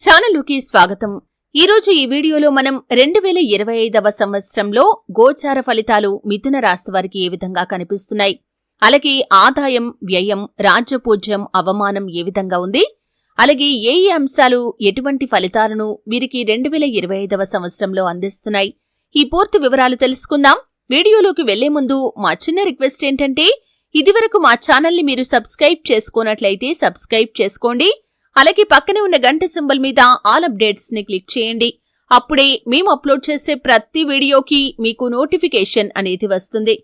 ఛానల్లోకి స్వాగతం. ఈరోజు ఈ వీడియోలో మనం రెండు వేల ఇరవై ఐదవ సంవత్సరంలో గోచార ఫలితాలు మిథున రాశి వారికి ఏ విధంగా కనిపిస్తున్నాయి? అలాగే ఆదాయం వ్యయం రాజ్యపూజ్యం అవమానం ఏ విధంగా ఉంది? అలాగే ఏ ఏ అంశాలు ఎటువంటి ఫలితాలను వీరికి రెండు వేల ఇరవై ఐదవ సంవత్సరంలో అందిస్తున్నాయి? ఈ పూర్తి వివరాలు తెలుసుకుందాం. వీడియోలోకి వెళ్ళే ముందు మా చిన్న రిక్వెస్ట్ ఏంటంటే ఇదివరకు మా ఛానల్ని మీరు సబ్స్క్రైబ్ చేసుకోనట్లయితే సబ్స్క్రైబ్ చేసుకోండి. అలాగే పక్కనే ఉన్న గంట సింబల్ మీద ఆల్ అప్డేట్స్ని క్లిక్ చేయండి. అప్పుడే మేము అప్లోడ్ చేసే ప్రతి వీడియోకి మీకు నోటిఫికేషన్ అనేది వస్తుంది.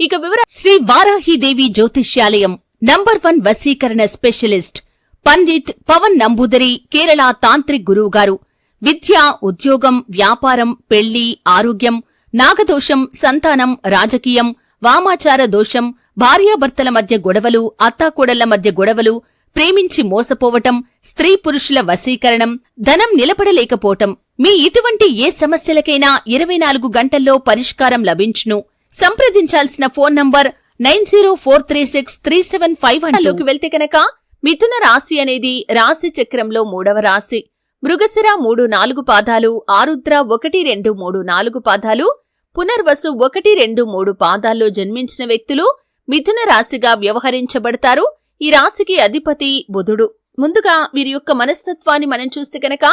ఇక వివర శ్రీ వారాహిదేవి జ్యోతిష్యాలయం నంబర్ వన్ వశీకరణ స్పెషలిస్ట్ పండిత్ పవన్ నంబూదరి కేరళ తాంత్రిక్ గురువు గారు. విద్య ఉద్యోగం వ్యాపారం పెళ్ళి ఆరోగ్యం నాగదోషం సంతానం రాజకీయం వామాచార దోషం భార్యాభర్తల మధ్య గొడవలు అత్తాకోడళ్ళ మధ్య గొడవలు ప్రేమించి మోసపోవటం స్త్రీ పురుషుల వశీకరణం ధనం నిలబడలేకపోవటం. మీ ఇటువంటి ఏ సమస్యలకైనా ఇరవై నాలుగు గంటల్లో పరిష్కారం లభించును. సంప్రదించాల్సిన phone number nine zero four three six three seven ఫైవ్లోకి వెళ్తే కనుక మిథున రాశి అనేది రాశి చక్రంలో మూడవ రాశి. మృగశిర మూడు నాలుగు పాదాలు ఆరుద్ర ఒకటి రెండు మూడు నాలుగు పాదాలు పునర్వసు ఒకటి రెండు మూడు పాదాల్లో జన్మించిన వ్యక్తులు మిథున రాశిగా వ్యవహరించబడతారు. ఈ రాశికి అధిపతి బుధుడు. ముందుగా వీరి యొక్క మనస్తత్వాన్ని మనం చూస్తే కనుక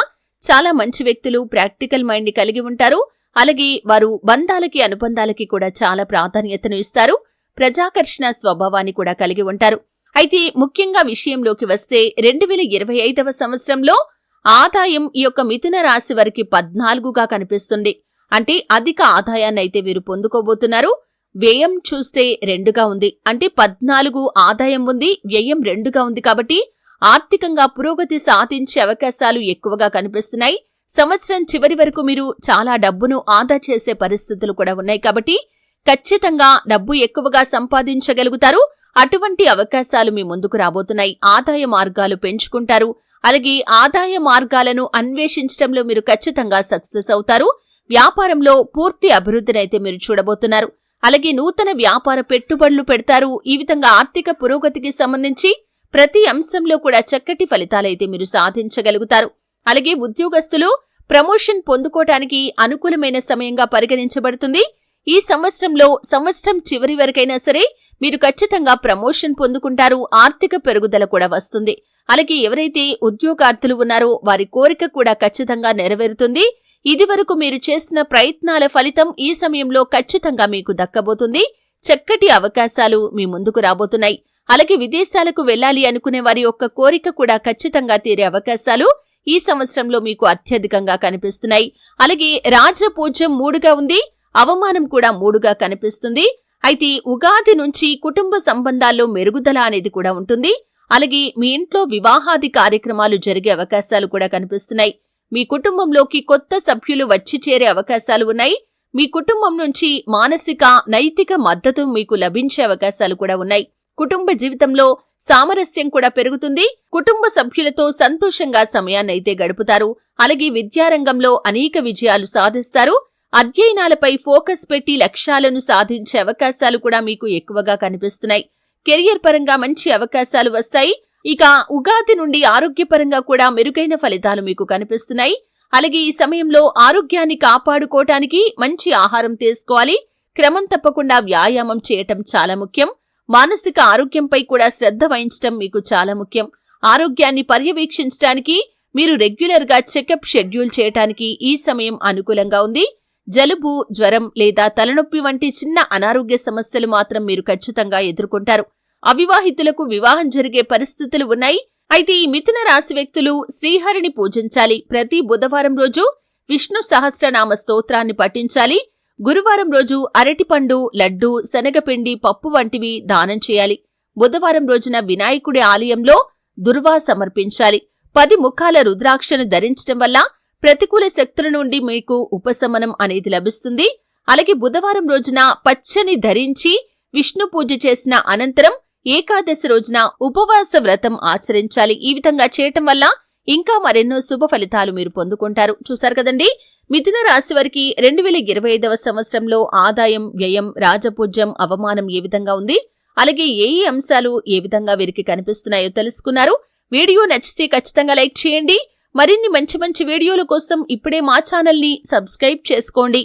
చాలా మంచి వ్యక్తులు ప్రాక్టికల్ మైండ్ని కలిగి ఉంటారు. అలాగే వారు బంధాలకి అనుబంధాలకి కూడా చాలా ప్రాధాన్యతను ఇస్తారు. ప్రజాకర్షణ స్వభావాన్ని కూడా కలిగి ఉంటారు. అయితే ముఖ్యంగా విషయంలోకి వస్తే రెండు వేల ఇరవై ఐదవ సంవత్సరంలో ఆదాయం ఈ యొక్క మిథున రాశి వారికి పద్నాలుగుగా కనిపిస్తుంది. అంటే అధిక ఆదాయాన్ని అయితే వీరు పొందుకోబోతున్నారు. వ్యయం చూస్తే రెండుగా ఉంది. అంటే పద్నాలుగు ఆదాయం ఉంది వ్యయం రెండుగా ఉంది కాబట్టి ఆర్థికంగా పురోగతి సాధించే అవకాశాలు ఎక్కువగా కనిపిస్తున్నాయి. సంవత్సరం చివరి వరకు మీరు చాలా డబ్బును ఆదా చేసే పరిస్థితులు కూడా ఉన్నాయి కాబట్టి ఖచ్చితంగా డబ్బు ఎక్కువగా సంపాదించగలుగుతారు. అటువంటి అవకాశాలు మీ ముందుకు రాబోతున్నాయి. ఆదాయ మార్గాలు పెంచుకుంటారు. అలాగే ఆదాయ మార్గాలను అన్వేషించడంలో మీరు ఖచ్చితంగా సక్సెస్ అవుతారు. వ్యాపారంలో పూర్తి అభివృద్ధినైతే మీరు చూడబోతున్నారు. అలాగే నూతన వ్యాపార పెట్టుబడులు పెడతారు. ఈ విధంగా ఆర్థిక పురోగతికి సంబంధించి ప్రతి అంశంలో కూడా చక్కటి ఫలితాలైతే మీరు సాధించగలుగుతారు. అలాగే ఉద్యోగస్తులు ప్రమోషన్ పొందుకోవటానికి అనుకూలమైన సమయంగా పరిగణించబడుతుంది. ఈ సంవత్సరంలో సంవత్సరం చివరి వరకైనా సరే మీరు ఖచ్చితంగా ప్రమోషన్ పొందుకుంటారు. ఆర్థిక పెరుగుదల కూడా వస్తుంది. అలాగే ఎవరైతే ఉద్యోగార్థులు ఉన్నారో వారి కోరిక కూడా ఖచ్చితంగా నెరవేరుతుంది. ఇదివరకు మీరు చేసిన ప్రయత్నాల ఫలితం ఈ సమయంలో ఖచ్చితంగా మీకు దక్కబోతుంది. చక్కటి అవకాశాలు మీ ముందుకు రాబోతున్నాయి. అలాగే విదేశాలకు వెళ్ళాలి అనుకునే వారి యొక్క కోరిక కూడా ఖచ్చితంగా తీరే అవకాశాలు ఈ సంవత్సరంలో మీకు అత్యధికంగా కనిపిస్తున్నాయి. అలాగే రాజపూజ్యం మూడుగా ఉంది. అవమానం కూడా మూడుగా కనిపిస్తుంది. అయితే ఉగాది నుంచి కుటుంబ సంబంధాల్లో మెరుగుదల అనేది కూడా ఉంటుంది. అలాగే మీ ఇంట్లో వివాహాది కార్యక్రమాలు జరిగే అవకాశాలు కూడా కనిపిస్తున్నాయి. మీ కుటుంబంలోకి కొత్త సభ్యులు వచ్చి చేరే అవకాశాలు ఉన్నాయి. మీ కుటుంబం నుంచి మానసిక నైతిక మద్దతు మీకు లభించే అవకాశాలు కూడా ఉన్నాయి. కుటుంబ జీవితంలో సామరస్యం కూడా పెరుగుతుంది. కుటుంబ సభ్యులతో సంతోషంగా సమయాన్నైతే గడుపుతారు. అలాగే విద్యారంగంలో అనేక విజయాలు సాధిస్తారు. అధ్యయనాలపై ఫోకస్ పెట్టి లక్ష్యాలను సాధించే అవకాశాలు కూడా మీకు ఎక్కువగా కనిపిస్తున్నాయి. కెరియర్ పరంగా మంచి అవకాశాలు వస్తాయి. ఇక ఉగాది నుండి ఆరోగ్యపరంగా కూడా మెరుగైన ఫలితాలు మీకు కనిపిస్తున్నాయి. అలాగే ఈ సమయంలో ఆరోగ్యాన్ని కాపాడుకోవటానికి మంచి ఆహారం తీసుకోవాలి. క్రమం తప్పకుండా వ్యాయామం చేయటం చాలా ముఖ్యం. మానసిక ఆరోగ్యంపై కూడా శ్రద్ధ వహించటం మీకు చాలా ముఖ్యం. ఆరోగ్యాన్ని పర్యవేక్షించడానికి మీరు రెగ్యులర్గా చెకప్ షెడ్యూల్ చేయటానికి ఈ సమయం అనుకూలంగా ఉంది. జలుబు జ్వరం లేదా తలనొప్పి వంటి చిన్న అనారోగ్య సమస్యలు మాత్రం మీరు ఖచ్చితంగా ఎదుర్కొంటారు. అవివాహితులకు వివాహం జరిగే పరిస్థితులు ఉన్నాయి. అయితే ఈ మిథున రాశి వ్యక్తులు శ్రీహరిని పూజించాలి. ప్రతి బుధవారం రోజు విష్ణు సహస్రనామ స్తోత్రాన్ని పఠించాలి. గురువారం రోజు అరటిపండు లడ్డు శనగపిండి పప్పు వంటివి దానం చేయాలి. బుధవారం రోజున వినాయకుడి ఆలయంలో దుర్వా సమర్పించాలి. పది ముఖాల రుద్రాక్షను ధరించటం వల్ల ప్రతికూల శక్తుల నుండి మీకు ఉపశమనం అనేది లభిస్తుంది. అలాగే బుధవారం రోజున పచ్చని ధరించి విష్ణు పూజ చేసిన అనంతరం ఏకాదశి రోజున ఉపవాస వ్రతం ఆచరించాలి. ఈ విధంగా చేయటం వల్ల ఇంకా మరెన్నో శుభ ఫలితాలు మీరు పొందుకుంటారు. చూశారు కదండి? మిథున రాశి వారికి రెండు వేల ఇరవై ఐదవ సంవత్సరంలో ఆదాయం వ్యయం రాజపూజ్యం అవమానం ఏ విధంగా ఉంది? అలాగే ఏ ఏ అంశాలు ఏ విధంగా వీరికి కనిపిస్తున్నాయో తెలుసుకున్నారు. వీడియో నచ్చితే ఖచ్చితంగా లైక్ చేయండి. మరిన్ని మంచి మంచి వీడియోల కోసం ఇప్పుడే మా ఛానల్ని సబ్స్క్రైబ్ చేసుకోండి.